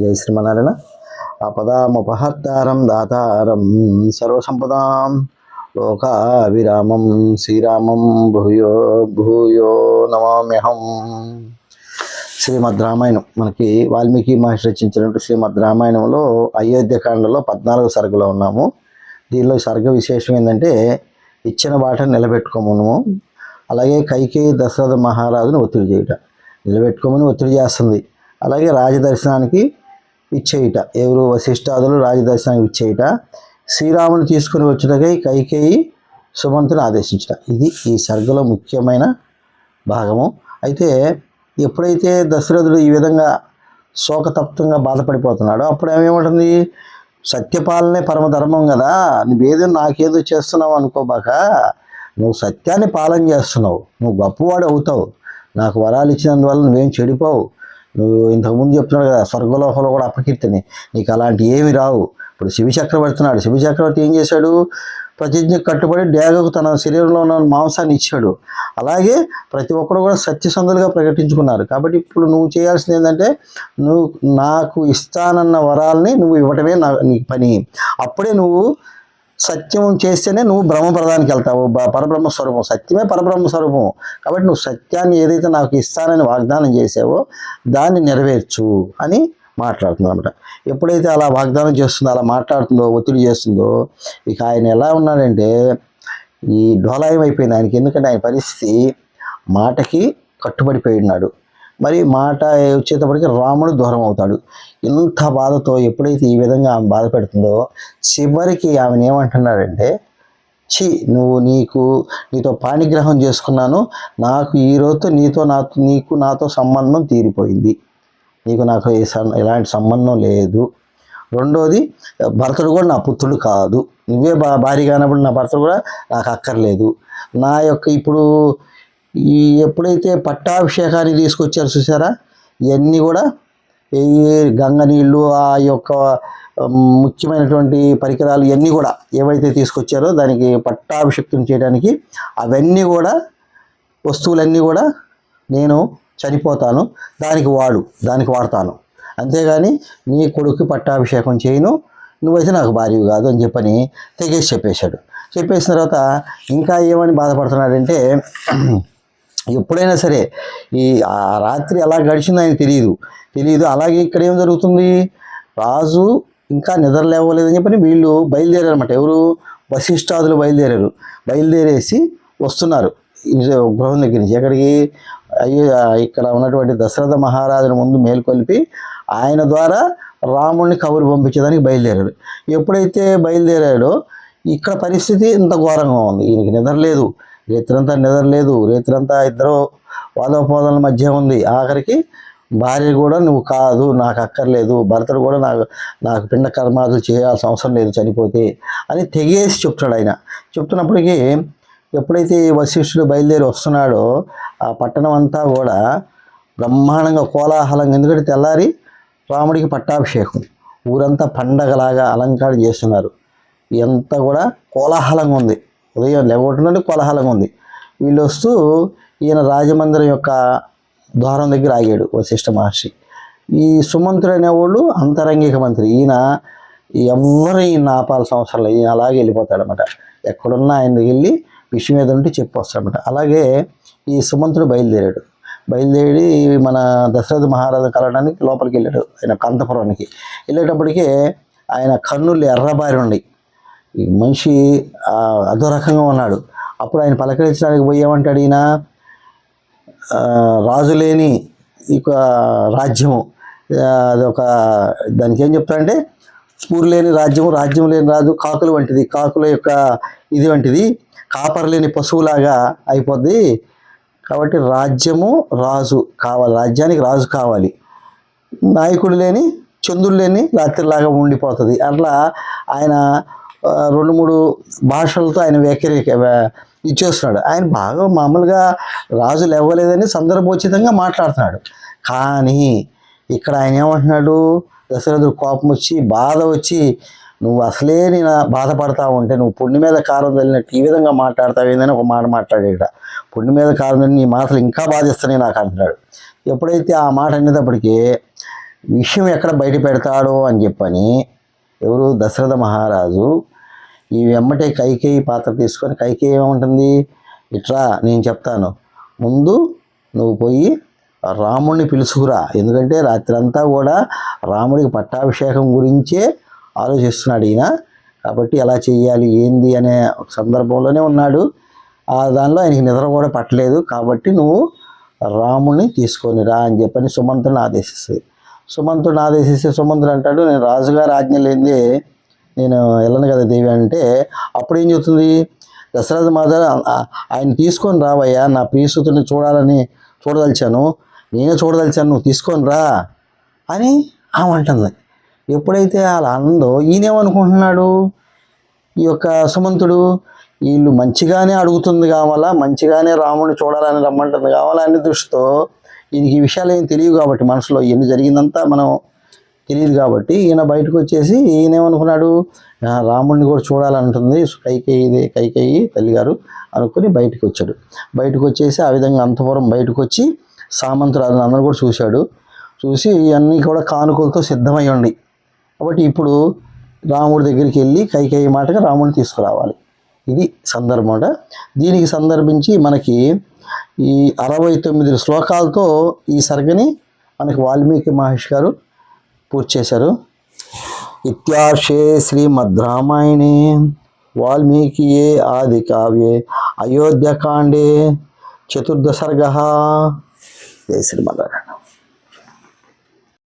జై శ్రీమనారాయణ అపదామపహత్తారం దాతారం సర్వసంపదాం లోకావిరామం శ్రీరామం భూయో భూయో నమామ్యహం. శ్రీమద్ రామాయణం మనకి వాల్మీకి మహర్షి రచించినటువంటి శ్రీమద్ రామాయణంలో అయోధ్యకాండలో పద్నాలుగు సరుకులో ఉన్నాము. దీనిలో సర్గ విశేషం ఏంటంటే ఇచ్చిన బాట నిలబెట్టుకోమను. అలాగే కైకేయి దశరథ మహారాజును ఒత్తిడి చేయట. నిలబెట్టుకోమని ఒత్తిడి చేస్తుంది. అలాగే రాజదర్శనానికి ఇచ్చేయుట. ఎవరు వశిష్ఠాదులు రాజదర్శనానికి ఇచ్చేయుట. శ్రీరాముని తీసుకుని వచ్చుటకై కైకేయి సుమంతుని ఆదేశించట. ఇది ఈ సర్గలో ముఖ్యమైన భాగము. అయితే ఎప్పుడైతే దశరథుడు ఈ విధంగా శోకతప్తంగా బాధపడిపోతున్నాడో అప్పుడు ఏమేమంటుంది? సత్యపాలనే పరమధర్మం కదా. నువ్వేదో నాకేదో చేస్తున్నావు అనుకోబాక నువ్వు సత్యాన్ని పాలన చేస్తున్నావు. నువ్వు గొప్పవాడు అవుతావు. నాకు వరాలు ఇచ్చినందువల్ల నువ్వేం చెడిపోవు. నువ్వు ఇంతకుముందు చెప్తున్నాడు కదా స్వర్గలోకంలో కూడా అపకీర్తిని. నీకు అలాంటి ఏమి రావు. ఇప్పుడు శివచక్రవర్తి నాడు శివచక్రవర్తి ఏం చేశాడు? ప్రతిజ్ఞ కట్టుబడి డేగకు తన శరీరంలో ఉన్న మాంసాన్ని ఇచ్చాడు. అలాగే ప్రతి ఒక్కరు కూడా సత్యసంధులుగా ప్రకటించుకున్నారు. కాబట్టి ఇప్పుడు నువ్వు చేయాల్సింది ఏంటంటే నువ్వు నాకు ఇస్తానన్న వరాల్ని నువ్వు ఇవ్వటమే నా నీ పని. అప్పుడే నువ్వు సత్యం చేస్తేనే నువ్వు బ్రహ్మప్రదానికి వెళ్తావు. బ- పరబ్రహ్మ స్వరూపం. సత్యమే పరబ్రహ్మ స్వరూపం. కాబట్టి నువ్వు సత్యాన్ని ఏదైతే నాకు ఇస్తానని వాగ్దానం చేసావో దాన్ని నెరవేర్చు అని మాట్లాడుతుంది అనమాట ఎప్పుడైతే అలా వాగ్దానం చేస్తుందో అలా మాట్లాడుతుందో ఒత్తిడి చేస్తుందో ఇక ఆయన ఎలా ఉన్నాడంటే ఈ డోలాయం అయిపోయింది ఆయనకి. ఎందుకంటే ఆయన పరిస్థితి మాటకి కట్టుబడిపోయి ఉన్నాడు. మరి మాట వచ్చేటప్పటికి రాముడు దూరం అవుతాడు. ఇంత బాధతో ఎప్పుడైతే ఈ విధంగా ఆమె బాధ పెడుతుందో చివరికి ఆమెను ఏమంటున్నాడంటే ఛీ నువ్వు నీకు నీతో పాణిగ్రహం చేసుకున్నాను నాకు ఈ రోజుతో నీతో నాతో నీకు నాతో సంబంధం తీరిపోయింది. నీకు నాకు ఏ సం- ఎలాంటి సంబంధం లేదు. రెండోది భర్తడు కూడా నా పుత్రుడు కాదు. నువ్వే బా భార్య నా భర్తడు కూడా నాకు అక్కర్లేదు. నా యొక్క ఇప్పుడు ఈ ఎప్పుడైతే పట్టాభిషేకాన్ని తీసుకొచ్చారు చూసారా? ఇవన్నీ కూడా ఈ గంగ నీళ్ళు ఆ యొక్క ముఖ్యమైనటువంటి పరికరాలు ఇవన్నీ కూడా ఏవైతే తీసుకొచ్చారో దానికి పట్టాభిషేకం చేయడానికి అవన్నీ కూడా వస్తువులన్నీ కూడా నేను చనిపోతాను దానికి వాడు దానికి వాడతాను. అంతేగాని నీ కొడుకు పట్టాభిషేకం చేయను నువ్వైతే నాకు భార్యవి కాదు అని చెప్పని తెగేసి చెప్పేశాడు. చెప్పేసిన తర్వాత ఇంకా ఏమని బాధపడుతున్నాడంటే ఎప్పుడైనా సరే ఈ ఆ రాత్రి ఎలా గడిచిందో ఆయన తెలియదు తెలియదు అలాగే ఇక్కడ ఏం జరుగుతుంది? రాజు ఇంకా నిద్ర లేవలేదని చెప్పని వీళ్ళు బయలుదేరారనమాట ఎవరు? వశిష్ఠాదులు బయలుదేరారు. బయలుదేరేసి వస్తున్నారు. గృహం దగ్గర నుంచి. ఎక్కడికి? అయ్యో ఇక్కడ ఉన్నటువంటి దశరథ మహారాజుని ముందు మేల్కొల్పి ఆయన ద్వారా రాముడిని కబురు పంపించేదానికి బయలుదేరాడు ఎప్పుడైతే బయలుదేరాడో ఇక్కడ పరిస్థితి ఇంత ఘోరంగా ఉంది. ఈయనకి నిద్ర లేదు. రేత్రంతా నిద్ర లేదు. రేత్రంతా ఇద్దరు వాదోపవాదాల మధ్య ఉంది. ఆఖరికి భార్య కూడా నువ్వు కాదు నాకు అక్కర్లేదు. భర్తడు కూడా నాకు నాకు పిండ కర్మాదులు చేయాల్సిన అవసరం లేదు చనిపోతే అని తెగేసి చెప్తాడు ఆయన. చెప్తున్నప్పటికీ ఎప్పుడైతే ఈ వశిష్ఠుడు బయలుదేరి వస్తున్నాడో ఆ పట్టణం అంతా కూడా బ్రహ్మాండంగా కోలాహలంగా ఎందుకంటే తెల్లారి రాముడికి పట్టాభిషేకం. ఊరంతా పండగలాగా అలంకారం చేస్తున్నారు. ఎంత కూడా కోలాహలంగా ఉంది. ఉదయం లేవటం కోలాహలంగా ఉంది. వీళ్ళు వస్తూ ఈయన రాజమందిరం యొక్క ద్వారం దగ్గర ఆగాడు వశిష్ఠ మహర్షి. ఈ సుమంతుడు అనేవాళ్ళు అంతరంగిక మంత్రి. ఈయన ఎవరు ఈయన ఆపాల్సిన అవసరం లేదు ఈయన అలాగే వెళ్ళిపోతాడనమాట ఎక్కడున్నా ఆయన వెళ్ళి విషయం మీద ఉంటే చెప్పి వస్తాడనమాట అలాగే ఈ సుమంతుడు బయలుదేరాడు. బయలుదేరి మన దశరథ మహారాజు కలవడానికి లోపలికి వెళ్ళాడు ఆయన కంతపురానికి వెళ్ళేటప్పటికే ఆయన కన్నులు ఎర్రబారి ఉన్నాయి మనిషి అదో రకంగా ఉన్నాడు. అప్పుడు ఆయన పలకరించడానికి పోయేమంటాడు ఈయన రాజు లేని ఇక రాజ్యము అదొక దానికి ఏం చెప్తారంటే స్పూరు లేని రాజ్యము రాజ్యం లేని రాజు కాకులు వంటిది. కాకుల యొక్క ఇది వంటిది. కాపర్ లేని పశువులాగా అయిపోద్ది. కాబట్టి రాజ్యము రాజు కావాలి. రాజ్యానికి రాజు కావాలి. నాయకుడు లేని చంద్రుడు లేని రాత్రిలాగా ఉండిపోతుంది. అట్లా ఆయన రెండు మూడు భాషలతో ఆయన వ్యాఖ్య ఇచ్చేస్తున్నాడు. ఆయన బాగా మామూలుగా రాజులు ఇవ్వలేదని సందర్భోచితంగా మాట్లాడుతున్నాడు. కానీ ఇక్కడ ఆయన ఏమంటున్నాడు? దశరథుడు కోపం వచ్చి బాధ వచ్చి నువ్వు అసలే నేను బాధపడతా ఉంటే నువ్వు పుండి మీద కారం తల్లినట్టు ఈ విధంగా మాట్లాడతావు ఏందని ఒక మాట మాట్లాడేట పుండి మీద కారం తల్లి నీ మాటలు ఇంకా బాధిస్తున్నాయి నాకు అంటున్నాడు. ఎప్పుడైతే ఆ మాట అనేటప్పటికీ విషయం ఎక్కడ బయట పెడతాడో అని చెప్పని ఎవరు? దశరథ మహారాజు. ఈ వెమ్మటే కైకేయి పాత్ర తీసుకొని కైకేయి ఏముంటుంది? ఇట్రా నేను చెప్తాను. ముందు నువ్వు పోయి రాముడిని పిలుచుకురా. ఎందుకంటే రాత్రంతా కూడా రాముడికి పట్టాభిషేకం గురించే ఆలోచిస్తున్నాడు ఈయన. కాబట్టి ఎలా చేయాలి ఏంది అనే ఒక సందర్భంలోనే ఉన్నాడు. ఆ దానిలో ఆయనకి నిద్ర కూడా పట్టలేదు. కాబట్టి నువ్వు రాముడిని తీసుకొని రా అని చెప్పని సుమంతుని ఆదేశిస్తుంది. సుమంతుడు ఆదేశిస్తే సుమంతుడు అంటాడు. నేను రాజుగారు ఆజ్ఞ లేనిదే నేను వెళ్ళను కదా దేవి అంటే అప్పుడు ఏం చెబుతుంది? దశరథ మాధవ ఆయన తీసుకొని రావయ్యా నా ప్రియసుతుని చూడాలని చూడదలిచాను. నేనే చూడదలిచాను నువ్వు తీసుకొని రా అని ఆమె అంటుంది. ఎప్పుడైతే అలా అందో ఈయనేమనుకుంటున్నాడు? ఈ యొక్క సుమంతుడు వీళ్ళు మంచిగానే అడుగుతుంది కావాలా? మంచిగానే రాముడిని చూడాలని రమ్మంటుంది కావాలా అనే దృష్టితో ఈయనకి ఈ విషయాలు ఏం తెలియవు కాబట్టి మనసులో ఎన్ని జరిగిందంతా మనం తెలియదు కాబట్టి ఈయన బయటకు వచ్చేసి ఈయన ఏమనుకున్నాడు? రాముడిని కూడా చూడాలంటుంది. కైకేయి కైకేయి తల్లిగారు అనుకుని బయటకు వచ్చాడు. బయటకు వచ్చేసి ఆ విధంగా అంతపురం బయటకు వచ్చి సామంతరాజులు అందరూ కూడా చూశాడు. చూసి ఇవన్నీ కూడా కానుకలతో సిద్ధమై ఉండి. కాబట్టి ఇప్పుడు రాముడి దగ్గరికి వెళ్ళి కైకేయి మాటగా రాముడిని తీసుకురావాలి. ఇది సందర్భం దీనికి సందర్భించి మనకి ఈ అరవై తొమ్మిది శ్లోకాలతో ఈ సర్గని మనకి వాల్మీకి మహర్షి గారు పూర్తి చేశారు. ఇత్యార్షే శ్రీమద్ రామాయణే వాల్మీకియే ఆది కావ్యే అయోధ్యకాండే చతుర్దశర్గ జై శ్రీమన్నారాయణ.